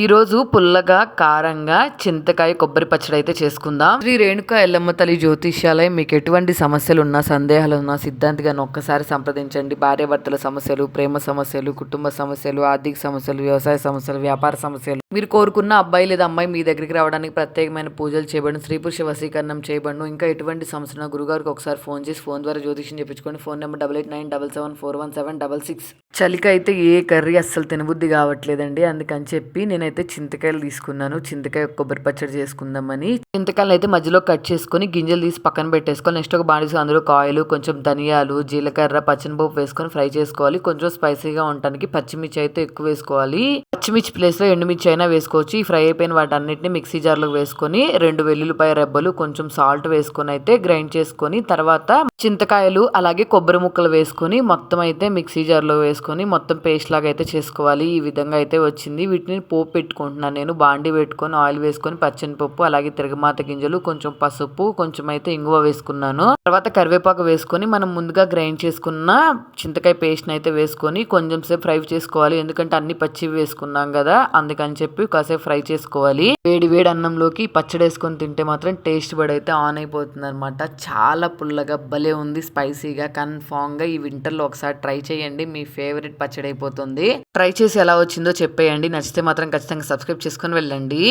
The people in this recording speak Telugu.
ఈరోజు పుల్లగా కారంగా చింతకాయ కొబ్బరి పచ్చడి అయితే చేసుకుందాం. శ్రీ రేణుక ఎల్లమ్మ తల్లి జ్యోతిష్యాలయం మీకు ఎటువంటి సమస్యలు ఉన్నా సందేహాలు ఉన్నా సిద్ధాంతిగా ఒక్కసారి సంప్రదించండి. భార్యాభర్తల సమస్యలు ప్రేమ సమస్యలు కుటుంబ సమస్యలు ఆర్థిక సమస్యలు వ్యవసాయ సమస్యలు వ్యాపార సమస్యలు. మీరు కోరుకున్న అబ్బాయి లేదా అమ్మాయి మీ దగ్గరికి రావడానికి ప్రత్యేకమైన పూజలు చేయబడి స్త్రీ పురుష వశీకరణం చేయబడి ఇంకా ఎటువంటి సమస్య గురుగారికి ఒకసారి ఫోన్ చేసి ఫోన్ ద్వారా జ్యోతిష్యం చెప్పించుకోండి. Phone number double eight nine double seven four one seven double six. చలికైతే అయితే ఏ కర్రీ అస్సలు తినబుద్ధి కావట్లేదండి. అందుకని చెప్పి నేను నేనైతే చింతకాయలు తీసుకున్నాను. చింతకాయ కొబ్బరి పచ్చడి చేసుకుందామని. చింతకాయలు అయితే మధ్యలో కట్ చేసుకొని గింజలు తీసి పక్కన పెట్టేసుకోవాలి నెక్స్ట్ ఒక బాడీస్ అందులో కాయలు కొంచెం ధనియాలు జీలకర్ర పచ్చనిపప్పు వేసుకొని ఫ్రై చేసుకోవాలి. కొంచెం స్పైసీగా ఉండటానికి పచ్చిమిర్చి అయితే ఎక్కువ వేసుకోవాలి. పచ్చిమిర్చి ప్లేస్లో ఎండుమిర్చి అయినా వేసుకోవచ్చు. ఈ ఫ్రై అయిపోయిన వాటన్నిటిని మిక్సీ జార్లోకి వేసుకొని రెండు వెల్లుల్లిపాయ రెబ్బలు కొంచెం సాల్ట్ వేసుకొని అయితే గ్రైండ్ చేసుకొని తర్వాత చింతకాయలు అలాగే కొబ్బరి ముక్కలు వేసుకొని మొత్తం అయితే మిక్సీ జార్లో వేసుకొని మొత్తం పేస్ట్ లాగా అయితే చేసుకోవాలి. ఈ విధంగా అయితే వచ్చింది. వీటిని పోపు పెట్టుకుంటున్నాను నేను. బాండి పెట్టుకొని ఆయిల్ వేసుకొని పచ్చనిపప్పు అలాగే తిరగమాత గింజలు కొంచెం పసుపు కొంచెం అయితే ఇంగువ వేసుకున్నాను. తర్వాత కరివేపాకు వేసుకొని మనం ముందుగా గ్రైండ్ చేసుకున్న చింతకాయ పేస్ట్ని అయితే వేసుకొని కొంచెం సేపు ఫ్రై చేసుకోవాలి. ఎందుకంటే అన్ని పచ్చివి వేసుకున్నాను. వేసుకున్నాం కదా అందుకని చెప్పి కాసేపు ఫ్రై చేసుకోవాలి. వేడి వేడి అన్నంలోకి పచ్చడి వేసుకొని తింటే మాత్రం టేస్ట్ బడ్ అయితే ఆన్ అయిపోతుంది అనమాట చాలా పుల్లగా భలే ఉంది స్పైసీగా కన్ఫామ్గా ఈ వింటర్లో ఒకసారి ట్రై చేయండి. మీ ఫేవరెట్ పచ్చడి అయిపోతుంది. ట్రై చేసి ఎలా వచ్చిందో చెప్పేయండి. నచ్చితే మాత్రం ఖచ్చితంగా సబ్స్క్రైబ్ చేసుకొని వెళ్ళండి.